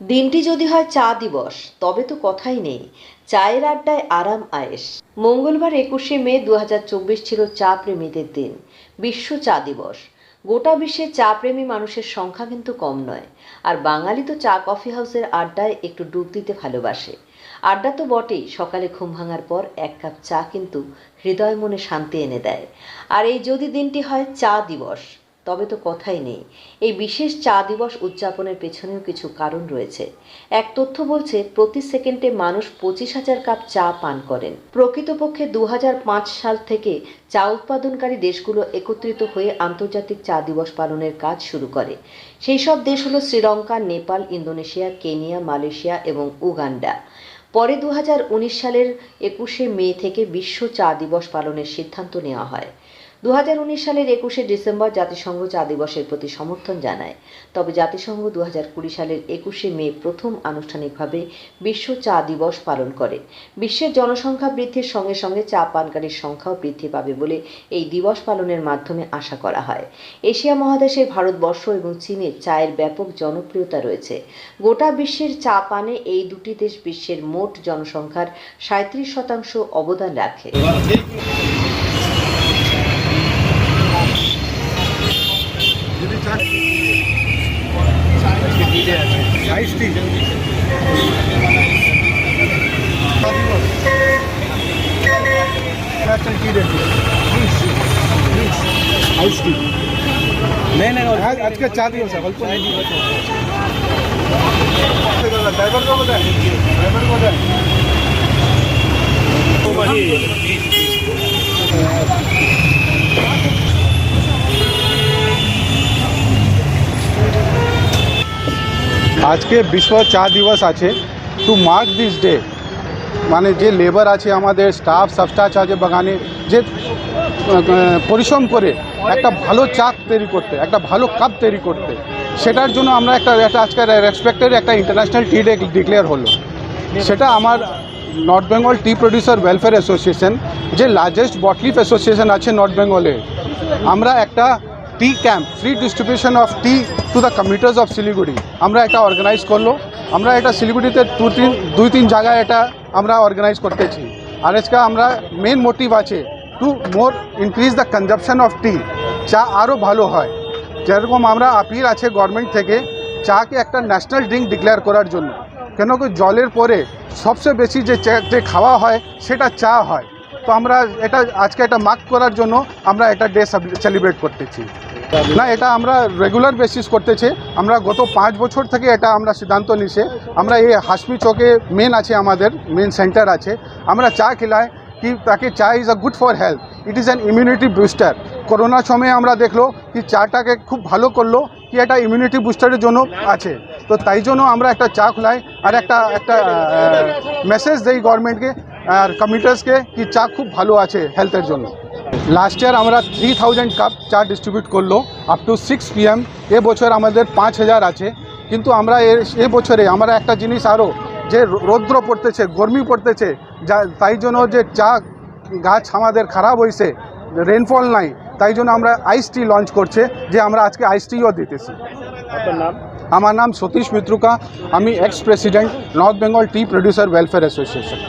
দিনটি যদি হয় চা দিবস, তবে তো কথাই নেই। চায়ের আড্ডায় আরাম আয়েশ মঙ্গলবার একুশে মে দু হাজার চব্বিশ ছিল চা প্রেমীদের দিন। বিশ্ব চা দিবস। গোটা বিশ্বে চা প্রেমী মানুষের সংখ্যা কিন্তু কম নয়। আর বাঙালি তো চা কফি হাউসের আড্ডায় একটু ডুব দিতে ভালোবাসে। আড্ডা তো বটেই, সকালে ঘুম ভাঙার পর এক কাপ চা কিন্তু হৃদয় মনে শান্তি এনে দেয়। আর এই যদি দিনটি হয় চা দিবস তবে তো কথাই নেই। এই বিশেষ চা দিবস উদযাপনের পেছনেও কিছু কারণ রয়েছে। এক তথ্য বলছে, প্রতি সেকেন্ডে মানুষ পঁচিশ হাজার কাপ চা পান করেন। প্রকৃতপক্ষে দু হাজার পাঁচ সাল থেকে চা উৎপাদনকারী দেশগুলো একত্রিত হয়ে আন্তর্জাতিক চা দিবস পালনের কাজ শুরু করে। সেই সব দেশ হলো Sri Lanka, Nepal, Indonesia, Kenya, Malaysia এবং উগান্ডা। পরে দু হাজার উনিশ সালের একুশে মে থেকে বিশ্ব চা দিবস পালনের সিদ্ধান্ত নেওয়া হয়। দু হাজার উনিশ সালের একুশে ডিসেম্বর জাতিসংঘ চা দিবসের প্রতি সমর্থন জানায়। তবে জাতিসংঘ দু সালের একুশে মে প্রথম আনুষ্ঠানিকভাবে বিশ্ব চা দিবস পালন করে। বিশ্বের জনসংখ্যা বৃদ্ধির সঙ্গে সঙ্গে চা পানকারীর সংখ্যাও বৃদ্ধি পাবে বলে এই দিবস পালনের মাধ্যমে আশা করা হয়। এশিয়া মহাদেশে ভারতবর্ষ এবং চীনে চায়ের ব্যাপক জনপ্রিয়তা রয়েছে। গোটা বিশ্বের চা পানে এই দুটি দেশ বিশ্বের মোট জনসংখ্যার সাঁত্রিশ শতাংশ অবদান রাখে। नहीं नहीं आज के चार दिवस है। ड्राइवर को बताए ड्राइवर को बताए আজকে বিশ্ব চা দিবস আছে। টু মার্ক দিস ডে মানে যে লেবার আছে আমাদের স্টাফ সাবস্টাফ আছে বাগানে, যে পরিশ্রম করে একটা ভালো চা তৈরি করতে, একটা ভালো কাপ তৈরি করতে, সেটার জন্য আমরা একটা একটা আজকে রেসপেক্টেড একটা ইন্টারন্যাশনাল টি ডে ডিক্লেয়ার হলো। সেটা আমার north Bengal tea producer welfare association যে লার্জেস্ট বটলিফ অ্যাসোসিয়েশন আছে নর্থ বেঙ্গলে আমরা একটা tea camp free distribution of tea to the commuters of Siliguri আমরা এটা অর্গানাইজ করল। আমরা এটা শিলিগুড়িতে দু তিন, দুই তিন জায়গায় এটা আমরা অর্গানাইজ করতেছি। আর আজকে আমরা মেন মোটিভ আছে to more increase the consumption of tea চা আরও ভালো হয়। যেরকম আমরা আপিল আছে গভর্নমেন্ট থেকে চাকে একটা ন্যাশনাল ড্রিঙ্ক ডিক্লেয়ার করার জন্য। কেন কি জলের পরে সবচেয়ে বেশি যে যে খাওয়া হয় সেটা চা হয়। তো আমরা এটা, আজকে এটা মার্ক করার জন্য আমরা এটা ডে সেলিব্রেট করতেছি। না, এটা আমরা রেগুলার বেসিস করতেছে। আমরা গত পাঁচ বছর থেকে এটা আমরা সিদ্ধান্ত নিছে আমরা এই হাসমি চকে মেন আছে আমাদের মেন সেন্টার আছে। আমরা চা খিলাই, কি তাকে cha is a good for health it is an immunity booster করোনার সময়ে আমরা দেখল কি চাটাকে খুব ভালো করল, কি এটা ইমিউনিটি বুস্টারের জন্য আছে। তো তাই জন্য আমরা একটা চা খোলাই, আর একটা একটা মেসেজ দেই গভর্নমেন্টকে আর কমিটার্সকে কি চা খুব ভালো আছে হেলথের জন্য। লাস্ট ইয়ার আমরা থ্রি থাউজেন্ড কাপ চা ডিস্ট্রিবিউট করল আপ টু সিক্স পিএম বছর আমাদের পাঁচ হাজার আছে। কিন্তু আমরা এ বছরে আমরা একটা জিনিস আরও যে রৌদ্র পড়তেছে গরমি পড়তেছে যা তাই জন্য যে চা গাছ আমাদের খারাপ হয়েছে রেনফল নাই তাই জন্য আমরা আইস টি লঞ্চ করছে যে আমরা আজকে আইস টিও দিতেছি। আমার নাম সতীশ মিত্রুকা আমি ex president north Bengal tea producer welfare association